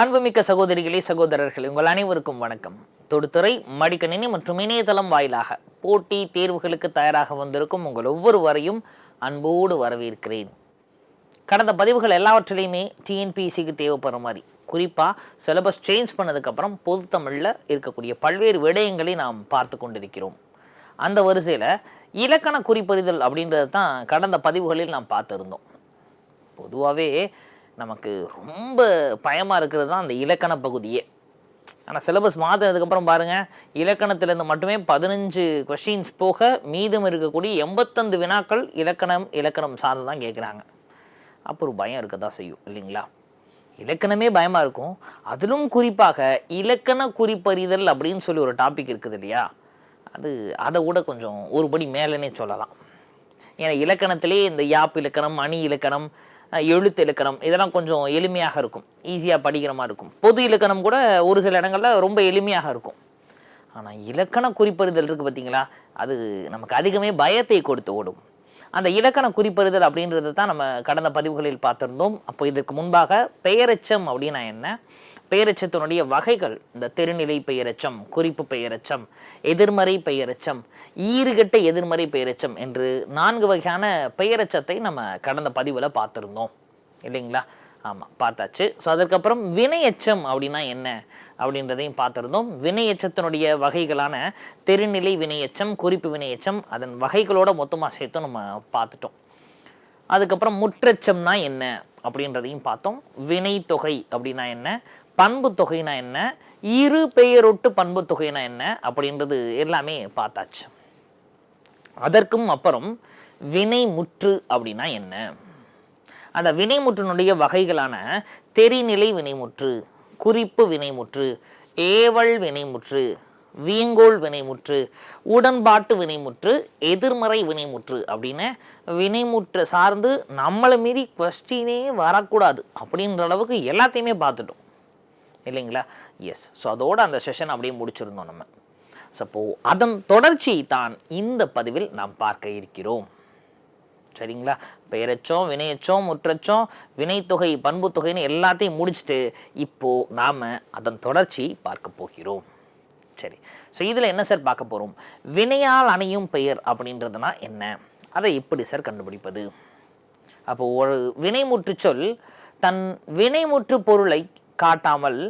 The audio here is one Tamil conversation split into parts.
அன்புமிக்க சகோதரிகளே சகோதரர்களே உங்கள் அனைவருக்கும் வணக்கம். தொடுத்துறை மடிக்கணினி மற்றும் இணையதளம் வாயிலாக போட்டி தேர்வுகளுக்கு தயாராக வந்திருக்கும் உங்கள் ஒவ்வொருவரையும் அன்போடு வரவேற்கிறேன். கடந்த பதிவுகள் எல்லாவற்றிலையுமே டிஎன்பிஎஸ்சிக்கு தேவைப்படுற மாதிரி. குறிப்பாக சிலபஸ் சேஞ்ச் பண்ணதுக்கப்புறம் பொது தமிழில் இருக்கக்கூடிய பல்வேறு விடயங்களை நாம் பார்த்து கொண்டிருக்கிறோம். அந்த வரிசையில் இலக்கண குறிப்பறிதல் அப்படின்றது தான் கடந்த பதிவுகளில் நாம் பார்த்துருந்தோம். பொதுவாகவே நமக்கு ரொம்ப பயமாக இருக்கிறது தான் அந்த இலக்கண பகுதியே. ஆனால் சிலபஸ் மாற்றினதுக்கப்புறம் பாருங்கள் இலக்கணத்திலேருந்து மட்டுமே பதினஞ்சு கொஷின்ஸ் போக மீதம் இருக்கக்கூடிய எண்பத்தந்து வினாக்கள் இலக்கணம் இலக்கணம் சார்ந்து தான் கேட்குறாங்க அப்போ ஒரு பயம் இருக்க தான் செய்யும் இல்லைங்களா? இலக்கணமே பயமாக இருக்கும். அதிலும் குறிப்பாக இலக்கண குறிப்பறிதல் அப்படின்னு சொல்லி ஒரு டாபிக் இருக்குது இல்லையா? அது அதை விட கொஞ்சம் ஒருபடி மேலேனே சொல்லலாம். ஏன்னா இலக்கணத்திலே இந்த யாப் இலக்கணம் அணி இலக்கணம் எழுத்து இலக்கணம் இதெல்லாம் கொஞ்சம் எளிமையாக இருக்கும். ஈஸியாக படிக்கிற மாதிரி இருக்கும். பொது இலக்கணம் கூட ஒரு சில இடங்களில் ரொம்ப எளிமையாக இருக்கும். ஆனால் இலக்கண குறிப்பறிதல் இருக்குது பார்த்தீங்களா அது நமக்கு அதிகமே பயத்தை கொடுத்து ஓடும். அந்த இலக்கண குறிப்பறிதல் அப்படின்றது தான் நம்ம கடந்த பதிவுகளில் பார்த்திருந்தோம். அப்போ இதற்கு முன்பாக பெயரெச்சம் அப்படின்னா என்ன? பெயரெச்சத்தினுடைய வகைகள் இந்த தெருநிலை பெயரெச்சம் குறிப்பு பெயரெச்சம் எதிர்மறை பெயரெச்சம் ஈறுகட்ட எதிர்மறை பெயரெச்சம் என்று நான்கு வகையான பெயரெச்சத்தை நம்ம கடந்த பதிவில் பார்த்துருந்தோம். இல்லைங்களா? ஆமாம் பார்த்தாச்சு. ஸோ அதற்கப்புறம் வினையச்சம் அப்படின்னா என்ன அப்படின்றதையும் பார்த்துருந்தோம். வினையச்சத்தினுடைய வகைகளான தெருநிலை வினையச்சம் குறிப்பு வினையச்சம் அதன் வகைகளோட மொத்தமாக சேர்த்தும் நம்ம பார்த்துட்டோம். அதுக்கப்புறம் முற்றச்சம்னா என்ன அப்படின்றதையும் பார்த்தோம். வினை தொகை அப்படின்னா என்ன? பண்பு தொகைனா என்ன? இரு பெயரொட்டு பண்பு தொகைனா என்ன? அப்படின்றது எல்லாமே பார்த்தாச்சு. அதற்கும் அப்புறம் வினை முற்று அப்படின்னா என்ன? அந்த வினைமுற்றினுடைய வகைகளான தெரிநிலை வினைமுற்று குறிப்பு வினைமுற்று ஏவல் வினைமுற்று வியங்கோல் வினைமுற்று உடன்பாட்டு வினைமுற்று எதிர்மறை வினைமுற்று அப்படின்னு வினைமுற்று சார்ந்து நம்மளை மீறி கொஸ்டினே வரக்கூடாது அப்படின்ற அளவுக்கு எல்லாத்தையுமே பார்த்துட்டோம். இல்லைங்களா? எஸ் ஸோ அதோடு அந்த செஷன் அப்படியே முடிச்சிருந்தோம் நம்ம. சப்போ அதன் தொடர்ச்சியை தான் இந்த பதிவில் நாம் பார்க்க இருக்கிறோம். சரிங்களா? பெயரச்சோம் வினையச்சோம் முற்றச்சோம் வினைத்தொகை பண்புத்தொகைன்னு எல்லாத்தையும் முடிச்சுட்டு இப்போது நாம் அதன் தொடர்ச்சியை பார்க்க போகிறோம். சரி. ஸோ இதில் என்ன சார் பார்க்க போகிறோம் வினையால் அணையும் பெயர் அப்படின்றதுனா என்ன? அதை எப்படி சார் கண்டுபிடிப்பது? அப்போது ஒரு வினைமுற்று சொல் தன் வினைமுற்று பொருளை காட்டாமல்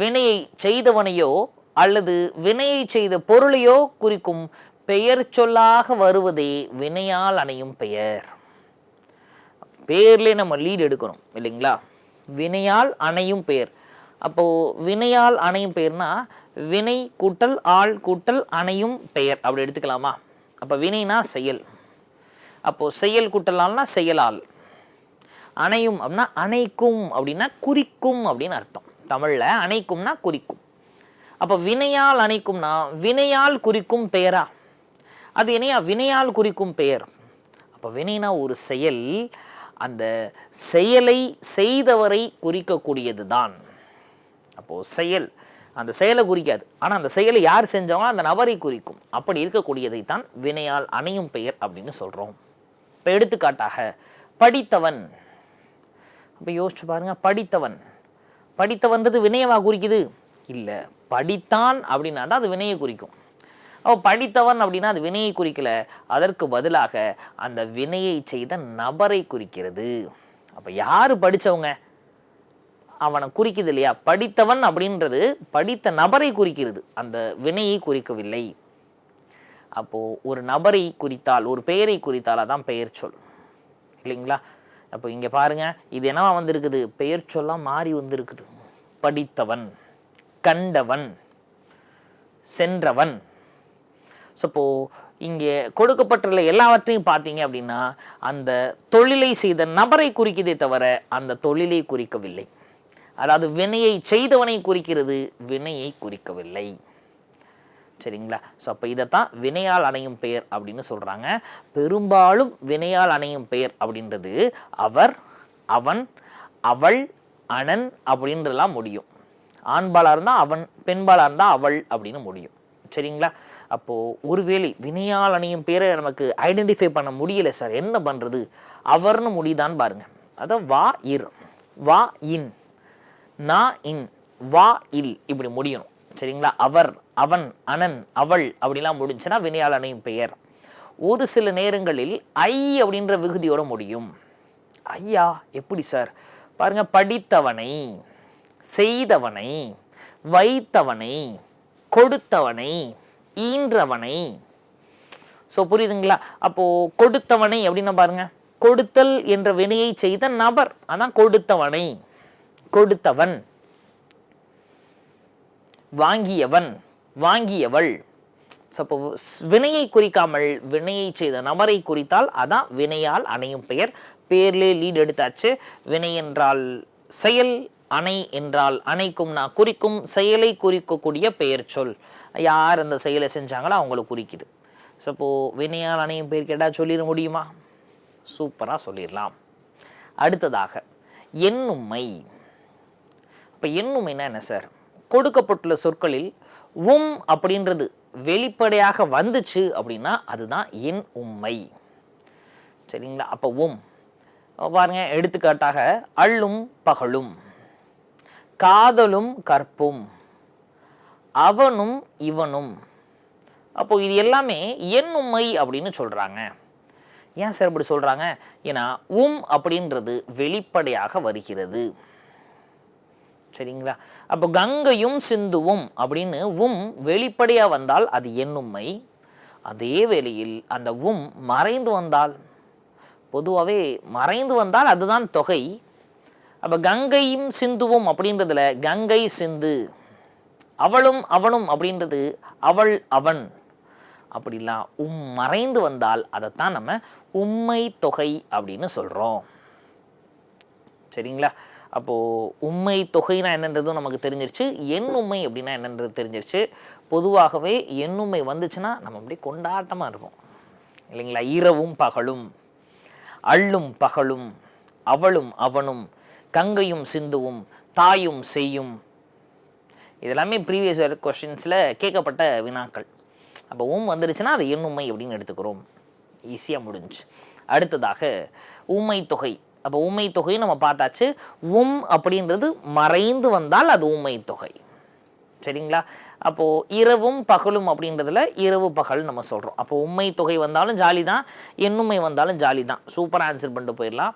வினையை செய்தவனையோ அல்லது வினையை செய்த பொருளையோ குறிக்கும் பெயர் சொல்லாக வருவதே வினையால் அணையும் பெயர். பெயர்லேயே நம்ம லீட் எடுக்கணும் இல்லைங்களா? வினையால் அணையும் பெயர். அப்போது வினையால் அணையும் பெயர்னா வினை கூட்டல் ஆள் கூட்டல் அணையும் பெயர். அப்படி எடுத்துக்கலாமா? அப்போ வினைனா செயல். அப்போது செயல் கூட்டலால்னா செயலால். அணையும் அப்படின்னா அணைக்கும் அப்படின்னா குறிக்கும் அப்படின்னு அர்த்தம். தமிழில் அணைக்கும்னா குறிக்கும். அப்போ வினையால் அணைக்கும்னா வினையால் குறிக்கும் பெயரா? அது இணையா வினையால் குறிக்கும் பெயர். அப்போ வினைனா ஒரு செயல் அந்த செயலை செய்தவரை குறிக்கக்கூடியது தான். அப்போது செயல் அந்த செயலை குறிக்காது. ஆனால் அந்த செயலை யார் செஞ்சவங்களோ அந்த நபரை குறிக்கும். அப்படி இருக்கக்கூடியதை தான் வினையால் அணையும் பெயர் அப்படின்னு சொல்கிறோம் இப்போ எடுத்துக்காட்டாக படித்தவன். அப்போ யோசிச்சு பாருங்க படித்தவன். படித்தவன்றது வினயமாக குறிக்குது? இல்லை. படித்தான் அப்படின்னா தான் அது வினையை குறிக்கும். அப்போ படித்தவன் அப்படின்னா அது வினையை குறிக்கல. அதற்கு பதிலாக அந்த வினையை செய்த நபரை குறிக்கிறது. அப்போ யார் படித்தவங்க அவனை குறிக்குது இல்லையா? படித்தவன் அப்படின்றது படித்த நபரை குறிக்கிறது. அந்த வினையை குறிக்கவில்லை. அப்போது ஒரு நபரை குறித்தால் ஒரு பெயரை குறித்தால் அதான் பெயர் சொல். இல்லைங்களா? அப்போ இங்கே பாருங்கள் இது என்னவா வந்திருக்குது? பெயர் சொல்லாக மாறி வந்திருக்குது. படித்தவன் கண்டவன் சென்றவன். ஸோ இப்போது இங்கே கொடுக்கப்பட்டுள்ள எல்லாவற்றையும் பார்த்தீங்க அப்படின்னா அந்த தொழிலை செய்த நபரை குறிக்குதே தவிர அந்த தொழிலை குறிக்கவில்லை. அதாவது வினையை செய்தவனை குறிக்கிறது வினையை குறிக்கவில்லை. சரிங்களா? ஸோ அப்போ இதைத்தான் வினையால் அணையும் பெயர் அப்படின்னு சொல்கிறாங்க பெரும்பாலும் வினையால் அணையும் பெயர் அப்படின்றது அவர் அவன் அவள் அணன் அப்படின்றலாம் முடியும். ஆண்பாலாக இருந்தால் அவன் பெண்பாலாக இருந்தால் அவள் அப்படின்னு முடியும். சரிங்களா? அப்போது ஒருவேளை வினையால் அணியும் பேரை நமக்கு ஐடென்டிஃபை பண்ண முடியலை சார். என்ன பண்ணுறது அவர்னு முடியுதான்னு பாருங்கள் அதான் வா இர் வா இன் நா இன் வா இல் இப்படி முடியணும். சரிங்களா? அவர் அவன் அனன் அவள் அப்படிலாம் முடிஞ்சுன்னா வினையாளனையும் பெயர். ஒரு சில நேரங்களில் ஐ அப்படின்ற விகுதியோட முடியும். ஐயா எப்படி சார்? பாருங்க படித்தவனை செய்தவனை வைத்தவனை கொடுத்தவனை ஈன்றவனை. ஸோ புரியுதுங்களா? அப்போது கொடுத்தவனை அப்படின்னா பாருங்க கொடுத்தல் என்ற வினையை செய்த நபர். அதான் கொடுத்தவனை கொடுத்தவன். வாங்கியவன் வாங்கியவள். ஸோ அப்போ வினையை குறிக்காமல் வினையை செய்த நபரை குறித்தால் அதான் வினையால் அணையும் பெயர். பேர்லே லீட் எடுத்தாச்சு. வினை என்றால் செயல் அணை என்றால் அணைக்கும் நான் குறிக்கும் செயலை குறிக்கக்கூடிய பெயர் சொல். யார் அந்த செயலை செஞ்சாங்களோ அவங்கள குறிக்குது. ஸோ இப்போது வினையால் அணையும் பெயர் கேட்டால் சொல்லிட முடியுமா? சூப்பராக சொல்லிடலாம். அடுத்ததாக எண்ணும்மை இப்போ எண்ணுமைனா என்ன சார் கொடுக்கப்பட்டுள்ள சொற்களில் உம் அப்படின்றது வெளிப்படையாக வந்துச்சு அப்படின்னா அதுதான் என் உண்மை சரிங்களா? அப்போ உம். பாருங்கள் பாருங்க எடுத்துக்காட்டாக அள்ளும் பகலும். காதலும் கற்பும். அவனும் இவனும். அப்போ இது எல்லாமே என் உண்மை அப்படின்னு சொல்கிறாங்க ஏன் சார் இப்படி சொல்கிறாங்க ஏன்னா உம் அப்படின்றது வெளிப்படையாக வருகிறது. சரிங்களா? அப்போ கங்கையும் சிந்துவும் அப்படின்னு உம் வெளிப்படையாக வந்தால் அது என்னும்மை. அதே வேளையில் அந்த உம் மறைந்து வந்தால் பொதுவாகவே மறைந்து வந்தால் அதுதான் தொகை. அப்போ கங்கையும் சிந்துவும் அப்படின்றதுல கங்கை சிந்து அவளும் அவனும் அப்படின்றது அவள் அவன். அப்படிலாம் உம் மறைந்து வந்தால் அதைத்தான் நம்ம உம்மை தொகை அப்படின்னு சொல்கிறோம் சரிங்களா? அப்போது உண்மை தொகைனா என்னன்றதும் நமக்கு தெரிஞ்சிருச்சு. என் உண்மை அப்படின்னா என்னன்றது தெரிஞ்சிருச்சு. பொதுவாகவே எண்ணுமை வந்துச்சுன்னா நம்ம அப்படியே கொண்டாட்டமாக இருப்போம். இல்லைங்களா? இரவும் பகலும் அள்ளும் பகலும் அவளும் அவனும் கங்கையும் சிந்துவும் தாயும் செய்யும். இதெல்லாமே ப்ரீவியஸ் கொஷின்ஸில் கேட்கப்பட்ட வினாக்கள். அப்போ உம் வந்துருச்சுன்னா அது எண்ணுமை அப்படின்னு எடுத்துக்கிறோம். ஈஸியாக முடிஞ்சு அடுத்ததாக உண்மை தொகை. அப்போ ஊமை தொகையும் நம்ம பார்த்தாச்சு. உம் அப்படின்றது மறைந்து வந்தால் அது ஊமை தொகை சரிங்களா? அப்போது இரவும் பகலும் அப்படின்றதுல இரவு பகல் நம்ம சொல்கிறோம் அப்போ உண்மை தொகை வந்தாலும் ஜாலி தான் எண்ணுமை வந்தாலும் ஜாலி தான் சூப்பராக ஆன்சர் பண்ணிட்டு போயிடலாம்.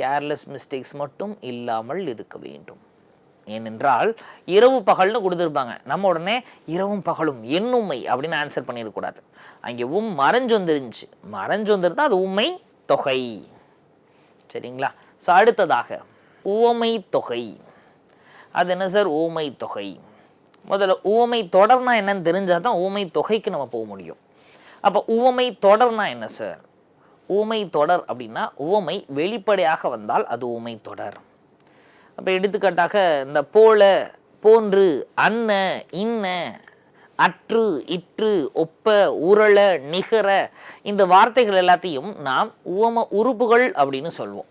கேர்லெஸ் மிஸ்டேக்ஸ் மட்டும் இல்லாமல் இருக்க வேண்டும். ஏனென்றால் இரவு பகல்னு கொடுத்துருப்பாங்க. நம்ம உடனே இரவும் பகலும் எண்ணுமை அப்படின்னு ஆன்சர் பண்ணிடக்கூடாது. அங்கே உம் மறைஞ்சு வந்துருந்துச்சு. மறைஞ்சு வந்துருந்தா அது உண்மை தொகை சரிங்களா? ஸோ அடுத்ததாக உவமை தொகை. அது என்ன சார்? ஊமை தொகை. முதல்ல ஊமை தொடர்னா என்னன்னு தெரிஞ்சால் தான் ஊமை தொகைக்கு நம்ம போக முடியும். அப்போ உவமை தொடர்னா என்ன சார்? ஊமை தொடர் அப்படின்னா உவமை வெளிப்படையாக வந்தால் அது ஊமை தொடர். அப்போ எடுத்துக்காட்டாக இந்த போல போன்று அன்ன இன்ன அற்று இற்று ஒப்ப உரள நிகர இந்த வார்த்தைகள் எல்லாத்தையும் நாம் உவம உறுப்புகள் அப்படின்னு சொல்வோம்.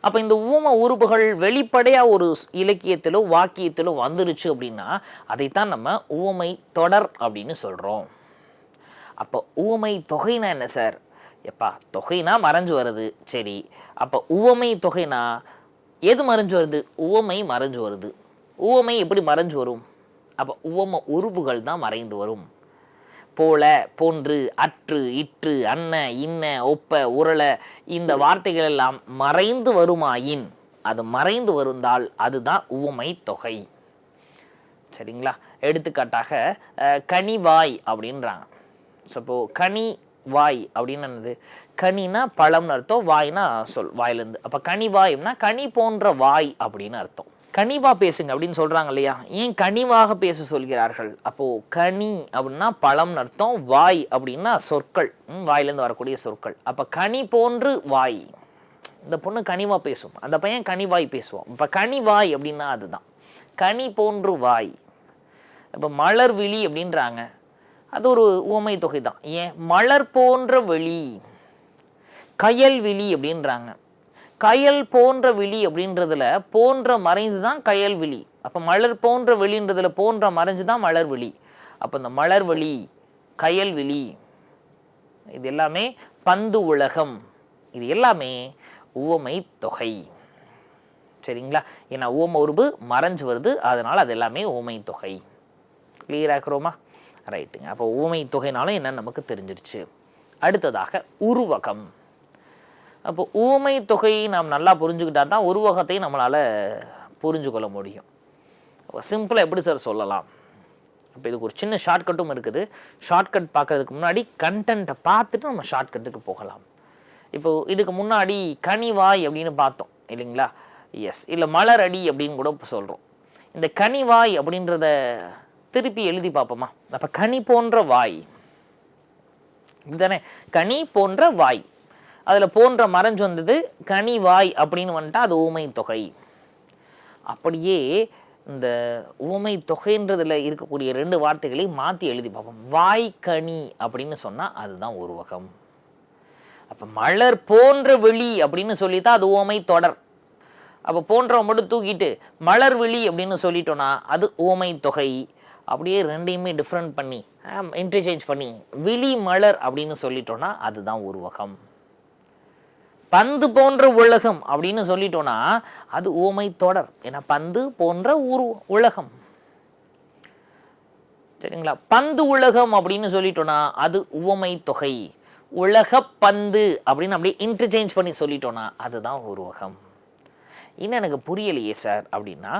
அப்போ இந்த ஊம உறுப்புகள் வெளிப்படையாக ஒரு இலக்கியத்திலோ வாக்கியத்திலோ வந்துருச்சு அப்படின்னா அதைத்தான் நம்ம ஊமை தொடர் அப்படின்னு சொல்கிறோம் அப்போ ஊமை தொகைனா என்ன சார்? எப்பா தொகைனா மறைஞ்சு வருது. சரி அப்போ உவமை தொகைனா எது மறைஞ்சு வருது? உவமை மறைஞ்சு வருது. உவமை எப்படி மறைஞ்சு வரும்? அப்போ உவம உருபுகள் தான் மறைந்து வரும். போல போன்று அற்று இற்று அன்ன இன்ன ஒப்ப உரள இந்த வார்த்தைகள் எல்லாம் மறைந்து வருமாயின். அது மறைந்து வருந்தால் அதுதான் உவமை தொகை. சரிங்களா? எடுத்துக்காட்டாக கனிவாய் அப்படின்றாங்க. ஸோ இப்போ கனி வாய் அப்படின்னு என்னது? கனினா பழம்னு அர்த்தம் வாய்னா சொல் வாயிலேருந்து. அப்போ கனி வாய்னா கனி போன்ற வாய் அப்படின்னு அர்த்தம். கனிவாக பேசுங்க அப்படின்னு சொல்கிறாங்க இல்லையா? ஏன் கனிவாக பேச சொல்கிறார்கள்? அப்போது கனி அப்படின்னா பழம்னு அர்த்தம் வாய் அப்படின்னா சொற்கள். ம், வாயிலேருந்து வரக்கூடிய சொற்கள். அப்போ கனி போன்று வாய். இந்த பொண்ணு கனிவாக பேசும். அந்த பையன் கனிவாய் பேசுவான். இப்போ கனிவாய் அப்படின்னா அதுதான். கனி போன்று வாய். இப்போ மலர் விழி அப்படின்றாங்க. அது ஒரு உவமை தொகை தான். ஏன்? மலர் போன்ற வெளி. கயல் விழி அப்படின்றாங்க. கயல் போன்ற விழி அப்படின்றதுல போன்ற மறைந்து தான் கயல் விழி. அப்போ மலர் போன்ற வெளின்றதுல போன்ற மறைஞ்சு தான் மலர் விழி. அப்போ இந்த மலர் வழி கயல் விழி இது எல்லாமே பந்து உலகம். இது எல்லாமே உவமை தொகை. சரிங்களா? ஏன்னா ஓம உருபு மறைஞ்சு வருது அதனால் அது எல்லாமே ஊமை தொகை. கிளியர் ஆக்குறோமா ரைட்டுங்க அப்போ ஊமை தொகைனாலும் என்னன்னு நமக்கு தெரிஞ்சிருச்சு. அடுத்ததாக உருவகம். அப்போ ஊமை தொகையை நாம் நல்லா புரிஞ்சுக்கிட்டா தான் உருவகத்தையும் நம்மளால் புரிஞ்சு கொள்ள முடியும். அப்போ சிம்பிளாக எப்படி சார் சொல்லலாம்? அப்போ இதுக்கு ஒரு சின்ன ஷார்ட்கட்டும் இருக்குது. ஷார்ட்கட் பார்க்குறதுக்கு முன்னாடி கண்டென்ட்டை பார்த்துட்டு நம்ம ஷார்ட்கட்டுக்கு போகலாம். இப்போ இதுக்கு முன்னாடி கனிவாய் அப்படின்னு பார்த்தோம் இல்லைங்களா? எஸ் இல்லை மலர் அடி அப்படின்னு கூட சொல்கிறோம் இந்த கனிவாய் அப்படின்றத திருப்பி எழுதி பார்ப்போமா? அப்போ கனி போன்ற வாய். இதுதானே? கனி போன்ற வாய். அதில் போன்ற மறைஞ்சு வந்தது கனி வாய் அப்படின்னு வந்துட்டால் அது ஊமை தொகை. அப்படியே இந்த ஊமை தொகைன்றதில் இருக்கக்கூடிய ரெண்டு வார்த்தைகளை மாற்றி எழுதி பார்ப்போம். வாய் கனி அப்படின்னு சொன்னால் அதுதான் உருவகம். அப்போ மலர் போன்ற வெளி அப்படின்னு சொல்லித்தான் அது ஓமை தொடர். அப்போ போன்றவன் மட்டும் தூக்கிட்டு மலர் வெளி அப்படின்னு சொல்லிட்டோன்னா அது ஓமை தொகை. அப்படியே ரெண்டையுமே டிஃப்ரெண்ட் பண்ணி இன்டர்சேஞ்ச் பண்ணி விழி மலர் அப்படின்னு சொல்லிட்டோன்னா அதுதான் உருவகம். பந்து போன்ற உலகம் அப்படின்னு சொல்லிட்டோன்னா அது ஓமை தொடர். ஏன்னா பந்து போன்ற உரு உலகம். சரிங்களா? பந்து உலகம் அப்படின்னு சொல்லிட்டோன்னா அது உவமை தொகை. உலக பந்து அப்படின்னு அப்படியே இன்டர்சேஞ்ச் பண்ணி சொல்லிட்டோன்னா அதுதான் உருவகம். இன்னும் எனக்கு புரியலையே சார் அப்படின்னா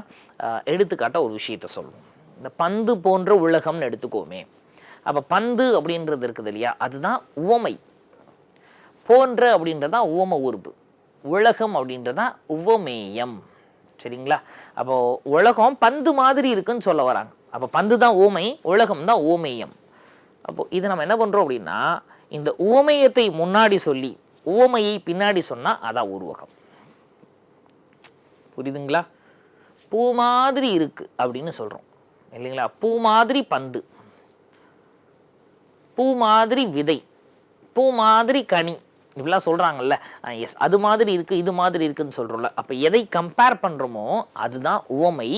எடுத்துக்காட்ட ஒரு விஷயத்த சொல்லுவோம். இந்த பந்து போன்ற உலகம்னு எடுத்துக்கோமே. அப்போ பந்து அப்படின்றது இருக்குது இல்லையா? அதுதான் உவமை. போன்ற அப்படின்றது தான் உவம உருப்பு உலகம் அப்படின்றது தான் உவமேயம். சரிங்களா? அப்போ உலகம் பந்து மாதிரி இருக்குன்னு சொல்ல வராங்க. அப்போ பந்து தான் ஊமை உலகம் தான் ஓமேயம் அப்போ இது நம்ம என்ன பண்ணுறோம் அப்படின்னா இந்த உவமேயத்தை முன்னாடி சொல்லி உவமையை பின்னாடி சொன்னால் அதான் உருவகம். புரியுதுங்களா? பூ மாதிரி இருக்கு அப்படின்னு சொல்கிறோம் இல்லைங்களா? பூ மாதிரி பந்து. பூ மாதிரி விதை. பூ மாதிரி கனி. இப்படிலாம் சொல்கிறாங்கல்ல எஸ் அது மாதிரி இருக்குது இது மாதிரி இருக்குதுன்னு சொல்கிறோம்ல அப்போ எதை கம்பேர் பண்ணுறோமோ அதுதான் உவமை.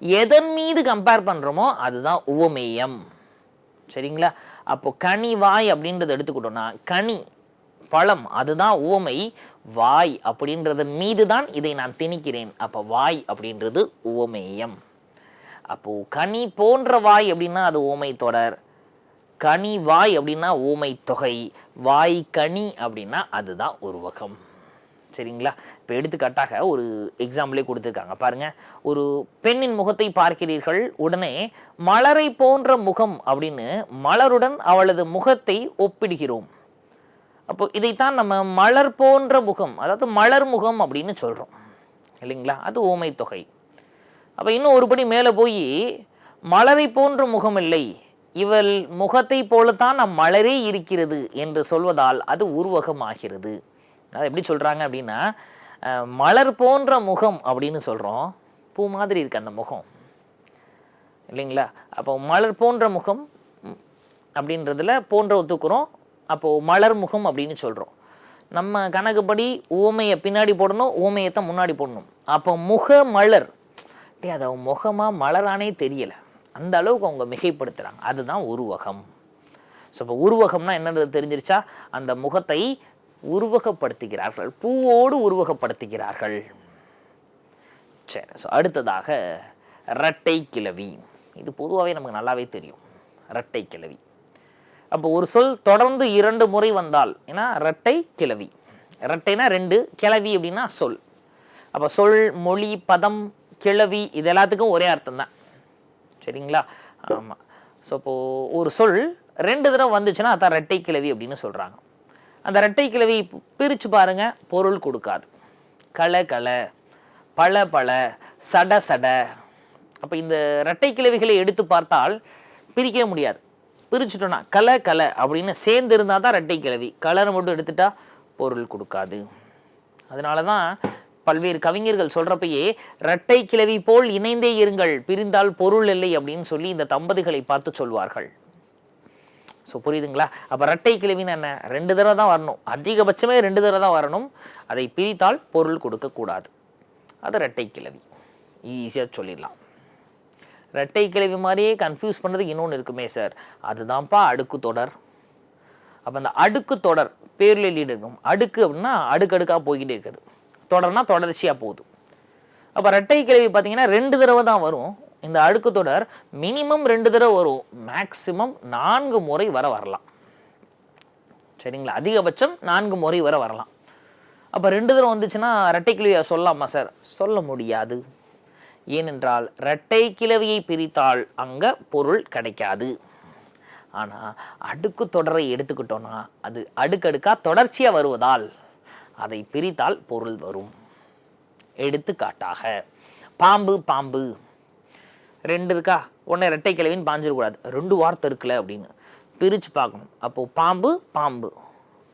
எதன் மீது கம்பேர் பண்ணுறோமோ அதுதான் உவமேயம். சரிங்களா? அப்போ கனி வாய் அப்படின்றத எடுத்துக்கிட்டோம்னா கனி பழம் அதுதான் உவமை. வாய் அப்படின்றதன் மீது தான் இதை நான் திணிக்கிறேன். அப்போ வாய் அப்படின்றது உவமேயம். அப்போது கனி போன்ற வாய் அப்படின்னா அது உவமை தொடர். கனி வாய் அப்படின்னா ஊமை தொகை வாய் கனி அப்படின்னா அதுதான் உருவகம். சரிங்களா? இப்போ எடுத்துக்காட்டாக ஒரு எக்ஸாம்பிளே கொடுத்துருக்காங்க. பாருங்க. ஒரு பெண்ணின் முகத்தை பார்க்கிறீர்கள் உடனே மலரை போன்ற முகம் அப்படின்னு மலருடன் அவளது முகத்தை ஒப்பிடுகிறோம். அப்போ இதைத்தான் நம்ம மலர் போன்ற முகம் அதாவது மலர் முகம் அப்படின்னு சொல்கிறோம் இல்லைங்களா? அது ஊமை தொகை அப்போ இன்னும் ஒருபடி மேலே போய் மலரை போன்ற முகம் இல்லை. இவள் முகத்தை போலத்தான் நம் மலரே இருக்கிறது என்று சொல்வதால் அது உருவகமாகிறது. அது எப்படி சொல்கிறாங்க அப்படின்னா மலர் போன்ற முகம் அப்படின்னு சொல்கிறோம் பூ மாதிரி இருக்கு அந்த முகம். இல்லைங்களா? அப்போ மலர் போன்ற முகம் அப்படின்றதுல போன்ற ஒத்துக்கிறோம். அப்போது மலர் முகம் அப்படின்னு சொல்கிறோம் நம்ம கணக்குப்படி ஊமையை பின்னாடி போடணும் ஊமையத்தை முன்னாடி போடணும். அப்போ முக மலர். டே அது முகமாக மலரானே தெரியலை. அந்த அளவுக்கு அவங்க மிகைப்படுத்துகிறாங்க அதுதான் உருவகம். ஸோ இப்போ உருவகம்னா என்னன்றது தெரிஞ்சிருச்சா? அந்த முகத்தை உருவகப்படுத்துகிறார்கள். பூவோடு உருவகப்படுத்துகிறார்கள். சரி ஸோ அடுத்ததாக இரட்டை கிளவி இது பொதுவாகவே நமக்கு நல்லாவே தெரியும். இரட்டை கிளவி அப்போ ஒரு சொல் தொடர்ந்து இரண்டு முறை வந்தால் ஏன்னா இரட்டை கிளவி இரட்டைனா ரெண்டு கிளவி அப்படின்னா சொல். அப்போ சொல் மொழி பதம் கிளவி இது எல்லாத்துக்கும் ஒரே அர்த்தம் தான் சரிங்களா? ஆமாம் ஸோ இப்போது ஒரு சொல் ரெண்டு தடவை வந்துச்சுன்னா அதான் ரெட்டை கிழவி அப்படின்னு சொல்கிறாங்க அந்த ரெட்டை கிழவி பிரித்து பாருங்கள் பொருள் கொடுக்காது. களை களை பல பல சட சட. அப்போ இந்த ரெட்டை கிழவிகளை எடுத்து பார்த்தால் பிரிக்கவே முடியாது. பிரிச்சுட்டோன்னா கலை கலை அப்படின்னு சேர்ந்து இருந்தால் தான் ரெட்டை கிளவி கலரை மட்டும் எடுத்துட்டா பொருள் கொடுக்காது. அதனால தான் பல்வேறு கவிஞர்கள் சொல்றப்பயே இரட்டை கிளவி போல் இணைந்தே இருங்கள் பிரிந்தால் பொருள் இல்லை அப்படின்னு சொல்லி இந்த தம்பதிகளை பார்த்து சொல்வார்கள். ஸோ புரியுதுங்களா? அப்போ இரட்டை கிளவின்னு என்ன? ரெண்டு தடவை தான் வரணும். அதிகபட்சமே ரெண்டு தடவை தான் வரணும். அதை பிரித்தால் பொருள் கொடுக்கக்கூடாது. அது இரட்டை கிளவி ஈஸியாக சொல்லிடலாம். இரட்டை கிளவி மாதிரியே கன்ஃபியூஸ் பண்ணுறதுக்கு இன்னொன்று இருக்குமே சார் அதுதான்ப்பா அடுக்கு தொடர். அப்போ அந்த அடுக்கு தொடர் பேரில் லீடு இருக்கும் அடுக்கு அப்படின்னா அடுக்கடுக்காக போய்கிட்டே இருக்குது. தொடர்னா தொடர்ச்சியாக போகுது. அப்போ ரெட்டை கிளவி பார்த்தீங்கன்னா ரெண்டு தடவை தான் வரும். இந்த அடுக்கு தொடர் மினிமம் ரெண்டு தடவை வரும். மேக்சிமம் நான்கு முறை வர வரலாம். சரிங்களா? அதிகபட்சம் நான்கு முறை வர வரலாம். அப்போ ரெண்டு தடவை வந்துச்சுன்னா ரெட்டை கிளவியை சொல்லலாமா சார் சொல்ல முடியாது. ஏனென்றால் ரெட்டை கிளவியை பிரித்தால் அங்கே பொருள் கிடைக்காது. ஆனால் அடுக்கு தொடரை எடுத்துக்கிட்டோன்னா அது அடுக்கடுக்காக தொடர்ச்சியாக வருவதால் அதை பிரித்தால் பொருள் வரும். எடுத்துக்காட்டாக பாம்பு பாம்பு. ரெண்டு இருக்கா? உடனே ரெட்டை கிழவின்னு பாஞ்சிடக்கூடாது ரெண்டு வார்த்தை இருக்குல்ல அப்படின்னு. பிரித்து பார்க்கணும். அப்போது பாம்பு பாம்பு.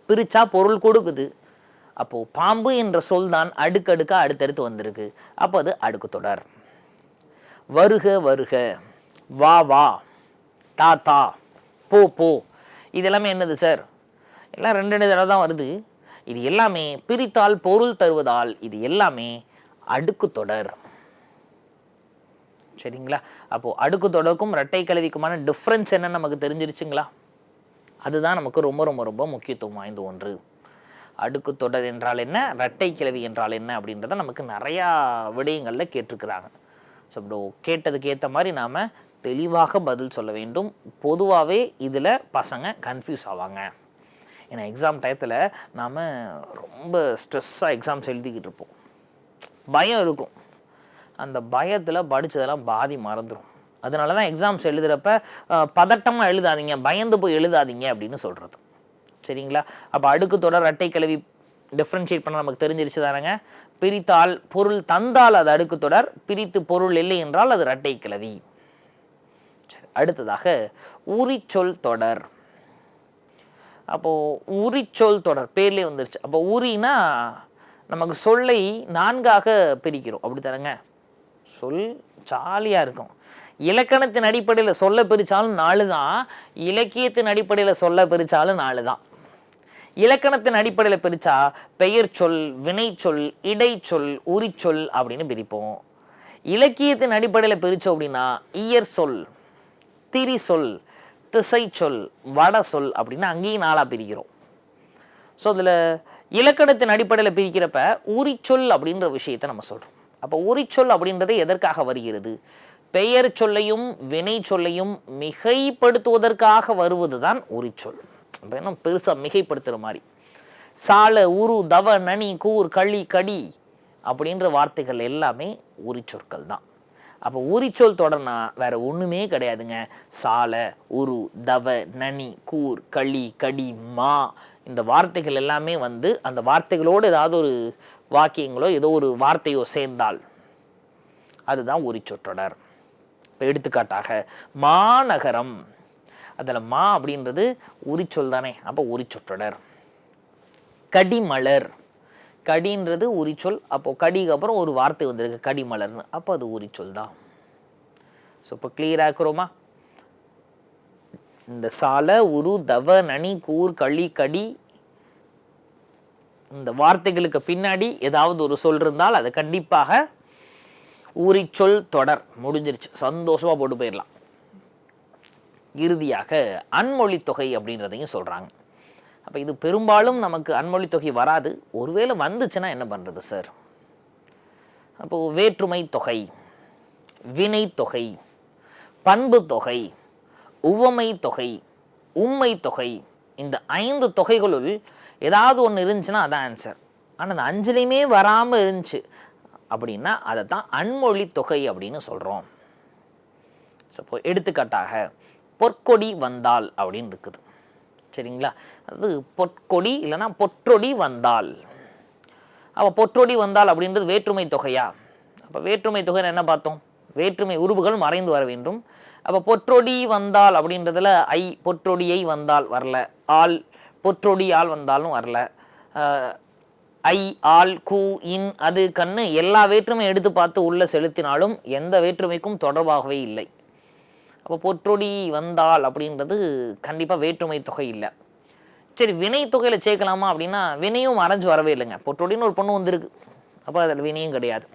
பிரித்தா பொருள் கொடுக்குது. அப்போது பாம்பு என்ற சொல் தான் அடுக்கடுக்காக அடுத்தடுத்து வந்திருக்கு. அப்போ அது அடுக்கு தொடர். வருக வருக. வா வா. தா தா. போ போ. இது எல்லாமே என்னது சார்? எல்லாம் ரெண்டு ரெண்டு தடவை தான் வருது. இது எல்லாமே பிரித்தால் பொருள் தருவதால் இது எல்லாமே அடுக்கு தொடர். சரிங்களா? அப்போது அடுக்கு தொடருக்கும் ரெட்டை கழுதிக்குமான டிஃப்ரென்ஸ் என்னன்னு நமக்கு தெரிஞ்சிருச்சுங்களா? அதுதான் நமக்கு ரொம்ப ரொம்ப ரொம்ப முக்கியத்துவம் வாய்ந்த ஒன்று. அடுக்கு தொடர் என்றால் என்ன? ரெட்டை கிழவி என்றால் என்ன? அப்படின்றத நமக்கு நிறையா விடயங்களில் கேட்டிருக்கிறாங்க. ஸோ இப்போ கேட்டதுக்கு ஏற்ற மாதிரி நாம் தெளிவாக பதில் சொல்ல வேண்டும். பொதுவாகவே இதில் பசங்க கன்ஃபியூஸ் ஆவாங்க. ஏன்னா எக்ஸாம் டயத்தில் நாம் ரொம்ப ஸ்ட்ரெஸ்ஸாக எக்ஸாம்ஸ் எழுதிக்கிட்டு இருப்போம். பயம் இருக்கும். அந்த பயத்தில் படித்ததெல்லாம் பாதி மறந்துடும் அதனால தான் எக்ஸாம்ஸ் எழுதுகிறப்ப பதட்டமாக எழுதாதீங்க பயந்து போய் எழுதாதீங்க அப்படின்னு சொல்கிறது சரிங்களா? அப்போ அடுக்கு தொடர் அட்டை கிளவி டிஃப்ரென்ஷியேட் பண்ண நமக்கு தெரிஞ்சிருச்சு தானேங்க? பிரித்தால் பொருள் தந்தால் அது அடுக்கு தொடர் பிரித்து பொருள் இல்லை என்றால் அது இரட்டை கிளவி சரி அடுத்ததாக உரிச்சொல் தொடர். அப்போது உரிச்சொல் தொடர் பேர்லேயே வந்துருச்சு. அப்போ உரினா நமக்கு சொல்லை நான்காக பிரிக்கிறோம். அப்படி தரங்க சொல் ஜாலியாக இருக்கும். இலக்கணத்தின் அடிப்படையில் சொல்ல பிரித்தாலும் நாலு தான் இலக்கியத்தின் அடிப்படையில் சொல்ல பிரித்தாலும் நாலு தான் இலக்கணத்தின் அடிப்படையில் பிரித்தா பெயர் சொல் வினைச்சொல் இடைச்சொல் உரிச்சொல் அப்படின்னு பிரிப்போம். இலக்கியத்தின் அடிப்படையில் பிரித்தோம் அப்படின்னா இயற் சொல் திரி சொல் திசை சொல் வட சொல் அப்படின்னு அங்கேயும் நாளாக பிரிக்கிறோம். ஸோ அதில் இலக்கணத்தின் அடிப்படையில் பிரிக்கிறப்ப உரிச்சொல் அப்படின்ற விஷயத்தை நம்ம சொல்கிறோம் அப்போ உரிச்சொல் அப்படின்றது எதற்காக வருகிறது? பெயர் சொல்லையும் வினை சொல்லையும் மிகைப்படுத்துவதற்காக வருவது தான் உரிச்சொல். அப்போ இன்னும் பெருசாக மிகைப்படுத்துகிற மாதிரி. சால உரு தவ நனி கூர் களி கடி அப்படின்ற வார்த்தைகள் எல்லாமே உரிச்சொற்கள் தான் அப்போ உரிச்சொல் தொடர்னா வேற ஒன்றுமே கிடையாதுங்க. சால உரு தவ நனி கூர் களி கடி மா இந்த வார்த்தைகள் எல்லாமே வந்து அந்த வார்த்தைகளோடு ஏதாவது ஒரு வாக்கியங்களோ ஏதோ ஒரு வார்த்தையோ சேர்ந்தால் அதுதான் உரிச்சொற்றொடர் இப்போ எடுத்துக்காட்டாக மாநகரம். அதில் மா அப்படின்றது உரிச்சொல் தானே அப்போ உரிச்சொற்றொடர் கடிமலர். கடின்றது உரிச்சொல். அப்போது கடிக்கு அப்புறம் ஒரு வார்த்தை வந்திருக்கு கடிமலர்னு. அப்போ அது உரிச்சொல் தான். ஸோ இப்போ கிளியராக இருக்கிறோமா இந்த சால உரு தவ நனி கூர் களி கடி இந்த வார்த்தைகளுக்கு பின்னாடி ஏதாவது ஒரு சொல் இருந்தால் அது கண்டிப்பாக ஊரிச்சொல் தொடர். முடிஞ்சிருச்சு. சந்தோஷமாக போட்டு போயிடலாம். இறுதியாக அன்மொழி தொகை அப்படின்றதையும் சொல்கிறாங்க அப்போ இது பெரும்பாலும் நமக்கு அன்மொழி தொகை வராது. ஒருவேளை வந்துச்சுன்னா என்ன பண்ணுறது சார் அப்போது வேற்றுமை தொகை வினை தொகை பண்பு தொகை உவமை தொகை உண்மை தொகை இந்த ஐந்து தொகைகளுள் ஏதாவது ஒன்று இருந்துச்சுன்னா அதான் ஆன்சர் ஆனால் அந்த அஞ்சுலேயுமே வராமல் இருந்துச்சு அப்படின்னா அதை தான் அன்மொழி தொகை அப்படின்னு சொல்கிறோம் சப்போ எடுத்துக்காட்டாக பொற்கொடி வந்தால் அப்படின்னு இருக்குது. சரிங்களா? அது பொற்கொடி இல்லைன்னா பொற்றொடி வந்தால். அப்போ பொற்றொடி வந்தால் அப்படின்றது வேற்றுமை தொகையா? அப்போ வேற்றுமை தொகை என்ன பார்த்தோம்? வேற்றுமை உருவுகள் மறைந்து வர வேண்டும். அப்போ பொற்றொடி வந்தால் அப்படின்றதுல ஐ பொற்றொடியை வந்தால் வரல. ஆள் பொற்றொடி ஆள் வந்தாலும் வரல. ஐ ஆள் கூ இன் அது கண்ணு எல்லா வேற்றுமை எடுத்து பார்த்து உள்ள செலுத்தினாலும் எந்த வேற்றுமைக்கும் தொடர்பாகவே இல்லை. அப்போ பொற்றொடி வந்தால் அப்படின்றது கண்டிப்பாக வேற்றுமை தொகை இல்லை. சரி வினை தொகையில் சேர்க்கலாமா அப்படின்னா வினையும் மறைஞ்சு வரவே இல்லைங்க. பொற்றொடின்னு ஒரு பொண்ணு வந்திருக்கு. அப்போ அதில் வினையும் கிடையாது.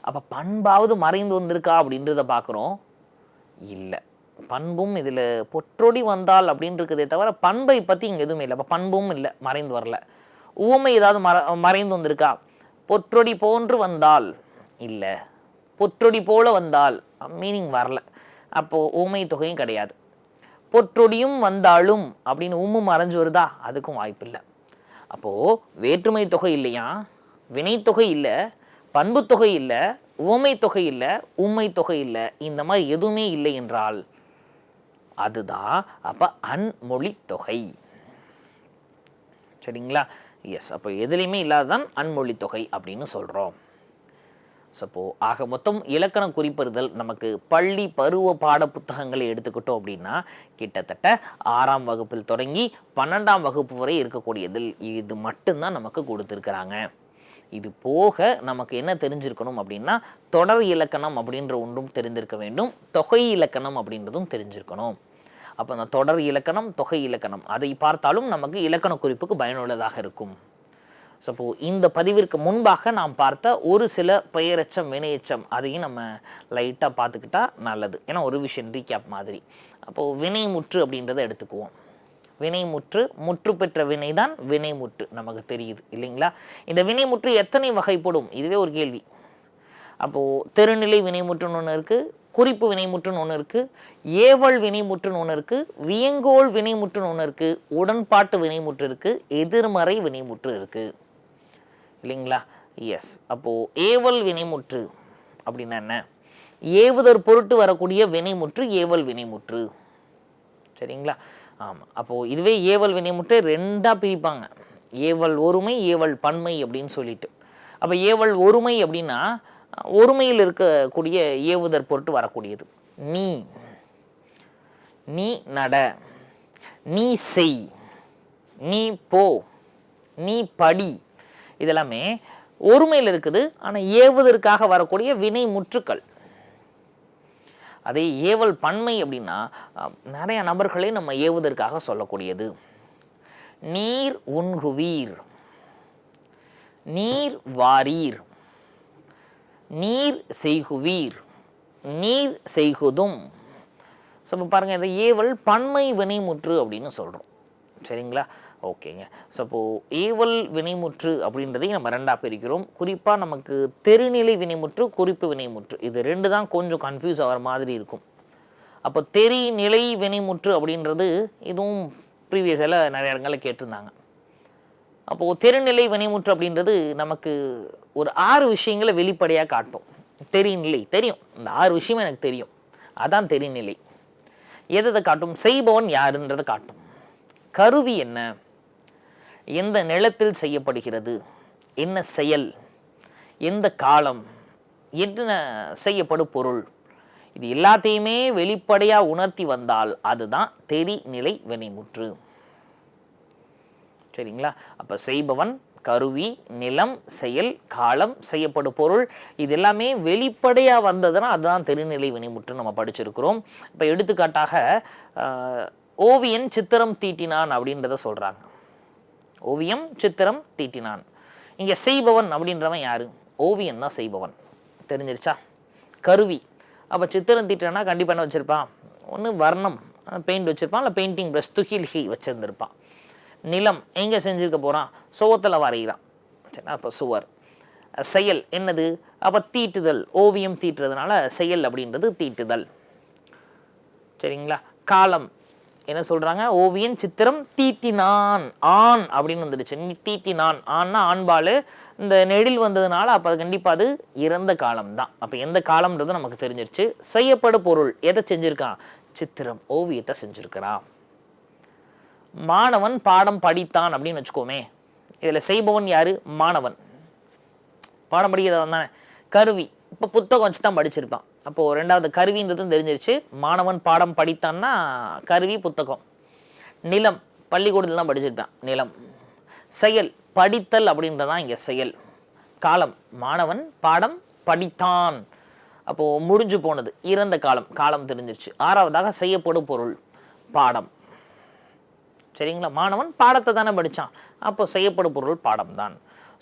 அப்போ பண்பாவது மறைந்து வந்திருக்கா அப்படின்றத பார்க்குறோம் இல்லை. பண்பும் இதில் பொற்றொடி வந்தால் அப்படின்னு தவிர பண்பை பற்றி இங்கே எதுவுமே இல்லை. அப்போ பண்பும் இல்லை மறைந்து வரல. உவமை ஏதாவது மற மறைந்து வந்திருக்கா? பொற்றொடி போன்று வந்தால். இல்லை. பொற்றொடி போல வந்தால். மீனிங் வரல. அப்போது ஊமை தொகையும் கிடையாது. பொற்றொடியும் வந்தாலும் அப்படின்னு உம்மு மறைஞ்சு வருதா? அதுக்கும் வாய்ப்பில்லை. அப்போது வேற்றுமை தொகை இல்லையா? வினைத்தொகை இல்லை பண்புத்தொகை இல்லை உவமை தொகை இல்லை உண்மை தொகை இல்லை இந்த மாதிரி எதுவுமே இல்லை என்றால் அதுதான் அப்போ அன்மொழி தொகை. சரிங்களா? எஸ் அப்போ எதுலேயுமே இல்லாததான் அன்மொழி தொகை அப்படின்னு சொல்கிறோம் சப்போ ஆக மொத்தம் இலக்கணம் குறிப்பறிதல் நமக்கு பள்ளி பருவ பாட புத்தகங்களை எடுத்துக்கிட்டோம் அப்படின்னா கிட்டத்தட்ட ஆறாம் வகுப்பில் தொடங்கி பன்னெண்டாம் வகுப்பு வரை இருக்கக்கூடியதில் இது மட்டும்தான் நமக்கு கொடுத்துருக்குறாங்க. இது போக நமக்கு என்ன தெரிஞ்சிருக்கணும் அப்படின்னா தொடர் இலக்கணம் அப்படின்ற ஒன்றும் தெரிந்திருக்க வேண்டும் தொகை இலக்கணம் அப்படின்றதும் தெரிஞ்சிருக்கணும். அப்போ அந்த தொடர் இலக்கணம் தொகை இலக்கணம் அதை பார்த்தாலும் நமக்கு இலக்கண குறிப்புக்கு பயனுள்ளதாக இருக்கும். ஸோ இந்த பதிவிற்கு முன்பாக நாம் பார்த்த ஒரு சில பெயரச்சம் வினையச்சம் அதையும் நம்ம லைட்டாக பார்த்துக்கிட்டா நல்லது. ஏன்னா ஒரு விஷயம் ரீகேப் மாதிரி. அப்போது வினைமுற்று அப்படின்றத எடுத்துக்குவோம். வினைமுற்று முற்று பெற்ற வினை தான் வினைமுற்று நமக்கு தெரியுது இல்லைங்களா? இந்த வினைமுற்று எத்தனை வகைப்படும்? இதுவே ஒரு கேள்வி. அப்போது தெருநிலை வினைமுற்றுன்னு ஒன்று இருக்குது குறிப்பு வினைமுற்றுன்னு ஒன்று இருக்குது ஏவல் வினைமுற்றுன்னு ஒன்று இருக்குது வியங்கோல் வினைமுற்றுன்னு ஒன்று இருக்குது உடன்பாட்டு வினைமுற்று இருக்குது எதிர்மறை வினைமுற்று இருக்குது இல்லைங்களா? எஸ் அப்போது ஏவல் வினைமுற்று அப்படின்னா என்ன? ஏவுதற் பொருட்டு வரக்கூடிய வினைமுற்று ஏவல் வினைமுற்று. சரிங்களா? ஆமாம் அப்போது இதுவே ஏவல் வினைமுற்று ரெண்டாக பிரிப்பாங்க. ஏவல் ஒருமை ஏவல் பன்மை அப்படின்னு சொல்லிட்டு. அப்போ ஏவல் ஒருமை அப்படின்னா ஒருமையில் இருக்கக்கூடிய ஏவுதற் பொருட்டு வரக்கூடியது. நீ. நீ நட. நீ செய். நீ போ. நீ படி. இதெல்லாமே ஒருமையில் இருக்குது ஆனால் ஏவுவதற்காக வரக்கூடிய வினை முற்றுக்கள். அதே ஏவல் பன்மை அப்படின்னா நிறைய நபர்களை நம்ம ஏவுவதற்காக சொல்லக்கூடியது. நீர் உண்குவீர். நீர் வாரீர். நீர் செய்குவீர். நீர் செய்குதும். ஸோ இப்போ பாருங்கள் இந்த ஏவல் பன்மை வினைமுற்று அப்படின்னு சொல்கிறோம் சரிங்களா? ஓகேங்க. ஸோ அப்போது ஏவல் வினைமுற்று அப்படின்றதையும் நம்ம ரெண்டாக பிரிக்கிறோம். குறிப்பாக நமக்கு தெருநிலை வினைமுற்று குறிப்பு வினைமுற்று. இது ரெண்டு தான் கொஞ்சம் கன்ஃபியூஸ் ஆகிற மாதிரி இருக்கும். அப்போ தெரி நிலை வினைமுற்று அப்படின்றது இதுவும் ப்ரீவியஸில் நிறைய இடங்களில் கேட்டிருந்தாங்க. அப்போது தெருநிலை வினைமுற்று அப்படின்றது நமக்கு ஒரு ஆறு விஷயங்களை வெளிப்படையாக காட்டும். தெரிநிலை தெரியும். இந்த ஆறு விஷயம் எனக்கு தெரியும். அதான் தெரிநிலை. எதை காட்டும்? செய்பவன் யாருன்றதை காட்டும். கருவி என்ன? எந்த நிலத்தில் செய்யப்படுகிறது என்ன செயல் எந்த காலம் என்ன செய்யப்படும் பொருள் இது எல்லாத்தையுமே வெளிப்படையாக உணர்த்தி வந்தால் அதுதான் தெரிநிலை வினைமுற்று. சரிங்களா? அப்போ செய்பவன் கருவி நிலம் செயல் காலம் செய்யப்படும் பொருள் இது எல்லாமே வெளிப்படையாக வந்ததுன்னா அதுதான் தெருநிலை வினைமுற்று நம்ம படிச்சிருக்கிறோம். இப்போ எடுத்துக்காட்டாக ஓவியன் சித்திரம் தீட்டினான் அப்படின்றத சொல்கிறாங்க ஓவியம் சித்திரம் தீட்டினான். இங்கே செய்பவன் அப்படின்றவன் யாரு? ஓவியம் தான் செய்பவன். தெரிஞ்சிருச்சா? கருவி. அப்போ சித்திரம் தீட்டினா கண்டிப்பாக என்ன வச்சுருப்பான்? ஒன்று வர்ணம். பெயிண்ட் வச்சுருப்பான் இல்லை பெயிண்டிங் ப்ரஷ் துகில்கி வச்சுருந்துருப்பான். நிலம் எங்கே செஞ்சுருக்க போகிறான் சுவத்தில் வரைகிறான் சரிண்ணா அப்போ சுவர். செயல் என்னது? அப்போ தீட்டுதல். ஓவியம் தீட்டுறதுனால செயல் அப்படின்றது தீட்டுதல். சரிங்களா? காலம். என்ன சொல்றாங்க? ஓவியன் சித்திரம் தீட்டினான் ஆண் அப்படின்னு வந்துடுச்சு. நீ தீட்டினான் ஆண்னா ஆண்பால். இந்த நெடில் வந்ததுனால அப்போ அது கண்டிப்பாக அது இறந்த காலம் தான் அப்போ எந்த காலம்ன்றது நமக்கு தெரிஞ்சிருச்சு. செய்யப்படும் பொருள் எதை செஞ்சிருக்கான்? சித்திரம் ஓவியத்தை செஞ்சுருக்கிறான். மாணவன் பாடம் படித்தான் அப்படின்னு வச்சுக்கோமே. இதில் செய்பவன் யார்? மாணவன். பாடம் படிக்கிறவன் தானே கருவி. இப்போ புத்தகம் வச்சு தான் படிச்சிருப்பான். அப்போது ரெண்டாவது கருவின்றதும் தெரிஞ்சிருச்சு. மாணவன் பாடம் படித்தான்னா கருவி புத்தகம். நிலம் பள்ளிக்கூடத்தில் தான் படிச்சிருப்பேன் நிலம். செயல் படித்தல் அப்படின்றதான் இங்கே செயல். காலம் மாணவன் பாடம் படித்தான். அப்போது முடிஞ்சு போனது இறந்த காலம் காலம் தெரிஞ்சிருச்சு. ஆறாவதாக செய்யப்படும் பொருள் பாடம். சரிங்களா? மாணவன் பாடத்தை தானே படித்தான் அப்போ செய்யப்படும் பொருள் பாடம் தான்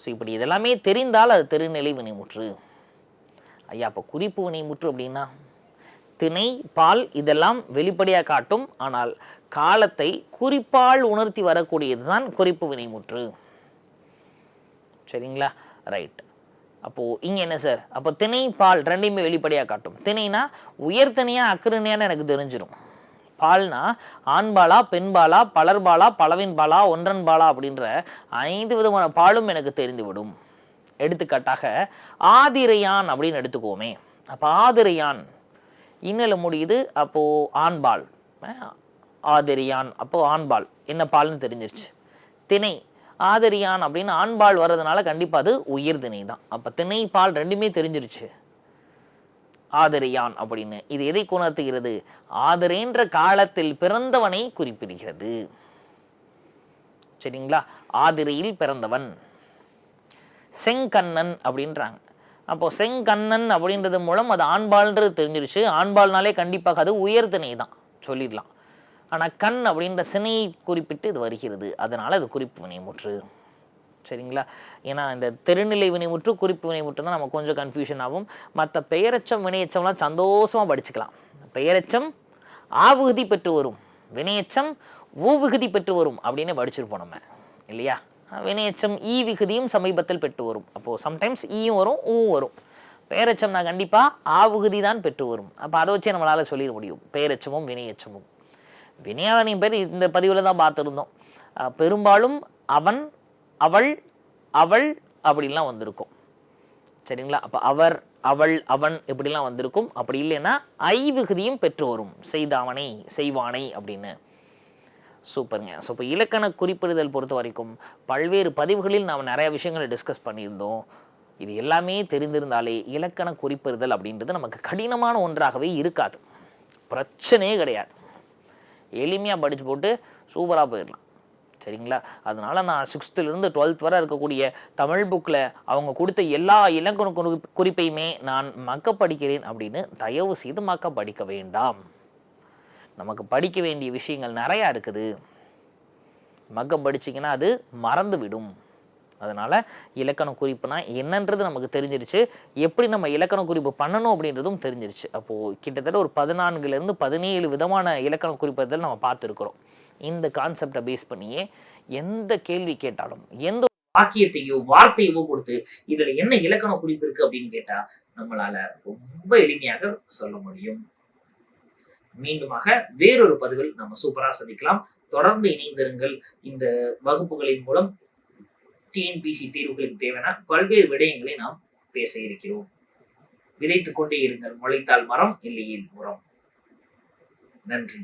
ஸோ இப்படி இதெல்லாமே தெரிந்தால் அது தெருநிலை வினைமுற்று. ஐயா அப்போ குறிப்பு வினைமுற்று அப்படின்னா திணை பால் இதெல்லாம் வெளிப்படையாக காட்டும் ஆனால் காலத்தை குறிப்பால் உணர்த்தி வரக்கூடியது தான் குறிப்பு வினைமுற்று சரிங்களா? ரைட் அப்போது இங்கே என்ன சார்? அப்போ திணை பால் ரெண்டையுமே வெளிப்படையாக காட்டும். திணைனா உயர்த்தனையாக அக்ரணியான்னு எனக்கு தெரிஞ்சிடும் பால்னா ஆண்பாலா பெண்பாலா பலர்பாலா பலவின் பாலா ஒன்றன் பாலா அப்படின்ற ஐந்து விதமான பாலும் எனக்கு தெரிந்துவிடும். எடுத்துக்காட்டாக ஆதிரையான் அப்படின்னு எடுத்துக்குவோமே அப்போ ஆதிரையான் இன்னில் முடியுது அப்போது ஆண்பால். ஆதிரியான் அப்போது ஆண்பால். என்ன பால்னு தெரிஞ்சிருச்சு? திணை. ஆதிரியான் அப்படின்னு ஆண்பால் வர்றதுனால கண்டிப்பாக அது உயிர் திணை தான். அப்போ திணை பால் ரெண்டுமே தெரிஞ்சிருச்சு. ஆதிரியான் அப்படின்னு. இது எதை குணர்த்துகிறது ஆதிரேன்ற காலத்தில் பிறந்தவனை குறிப்பிடுகிறது. சரிங்களா? ஆதிரையில் பிறந்தவன். செங்கண்ணன் அப்படின்றாங்க. அப்போது செங்கண்ணன் அப்படின்றது மூலம் அது ஆண்பால்ன்றது தெரிஞ்சிருச்சு. ஆண்பால்னாலே கண்டிப்பாக அது உயர்திணை தான். சொல்லிடலாம். ஆனால் கண் அப்படின்ற சினையை குறிப்பிட்டு இது வருகிறது. அதனால் அது குறிப்பு வினைமுற்று. சரிங்களா? ஏன்னா இந்த தெருநிலை வினைமுற்று குறிப்பு வினைமுற்று தான் நம்ம கொஞ்சம் கன்ஃபியூஷன் ஆகும். மற்ற பெயரச்சம் வினையச்சம்லாம் சந்தோஷமாக படிச்சுக்கலாம். பெயரச்சம் ஆவுகுதி பெற்று வரும். வினையச்சம் ஊவிகுதி பெற்று வரும் அப்படின்னு படிச்சிருப்போம் நம்ம. இல்லையா? வினையச்சம் ஈ விகுதியும் சமீபத்தில் பெற்று வரும். அப்போது சம்டைம்ஸ் ஈயும் வரும் ஊவும் வரும். பெயரச்சம்னா கண்டிப்பாக ஆ விகுதி தான் பெற்று வரும். அப்போ அதை வச்சே நம்மளால் சொல்லிட முடியும். பெயரச்சமும் வினையச்சமும். வினையாளனின் பேர் இந்த பதிவில் தான் பார்த்துருந்தோம். பெரும்பாலும் அவன் அவள் அவள் அப்படிலாம் வந்திருக்கும். சரிங்களா? அப்போ அவர் அவள் அவன் இப்படிலாம் வந்திருக்கும். அப்படி இல்லைன்னா ஐ விகுதியும் பெற்று வரும். செய்தாவனை செய்வானை அப்படின்னு. சூப்பருங்க. ஸோ இப்போ இலக்கண குறிப்பிடுதல் பொறுத்த வரைக்கும் பல்வேறு பதிவுகளில் நாம் நிறைய விஷயங்களை டிஸ்கஸ் பண்ணியிருந்தோம். இது எல்லாமே தெரிந்திருந்தாலே இலக்கண குறிப்பிடுதல் அப்படின்றது நமக்கு கடினமான ஒன்றாகவே இருக்காது. பிரச்சனையே கிடையாது. எளிமையாக படித்து போட்டு சூப்பராக போயிடலாம். சரிங்களா? அதனால நான் சிக்ஸ்த்துலேருந்து டுவெல்த் வரை இருக்கக்கூடிய தமிழ் புக்கில் அவங்க கொடுத்த எல்லா இலக்கண குறிப்பையுமே நான் மக்க படிக்கிறேன் அப்படின்னு தயவு செய்து மக்க படிக்க வேண்டாம். நமக்கு படிக்க வேண்டிய விஷயங்கள் நிறையா இருக்குது. மக்கம் படிச்சிங்கன்னா அது மறந்து விடும் அதனால் இலக்கண குறிப்புனா என்னன்றது நமக்கு தெரிஞ்சிருச்சு. எப்படி நம்ம இலக்கண குறிப்பு பண்ணணும் அப்படின்றதும் தெரிஞ்சிருச்சு. அப்போது கிட்டத்தட்ட ஒரு பதினான்குலேருந்து பதினேழு விதமான இலக்கண குறிப்பதில் நம்ம பார்த்துருக்குறோம். இந்த கான்செப்டை பேஸ் பண்ணியே எந்த கேள்வி கேட்டாலும் எந்த வாக்கியத்தையோ வார்த்தையவோ கொடுத்து இதுல என்ன இலக்கண குறிப்பு இருக்கு அப்படின்னு கேட்டா நம்மளால ரொம்ப எளிமையாக சொல்ல முடியும். மீண்டுமாக வேறொரு பதிவில் நம்ம சூப்பரா சந்திக்கலாம். தொடர்ந்து இணைந்திருங்கள். இந்த வகுப்புகளின் மூலம் டிஎன்பிசி தேர்வுகளுக்கு தேவையான பல்வேறு விடயங்களை நாம் பேச இருக்கிறோம். விதைத்துக் கொண்டே இருங்கள். முளைத்தால் மரம் இல்லையில் உரம். நன்றி.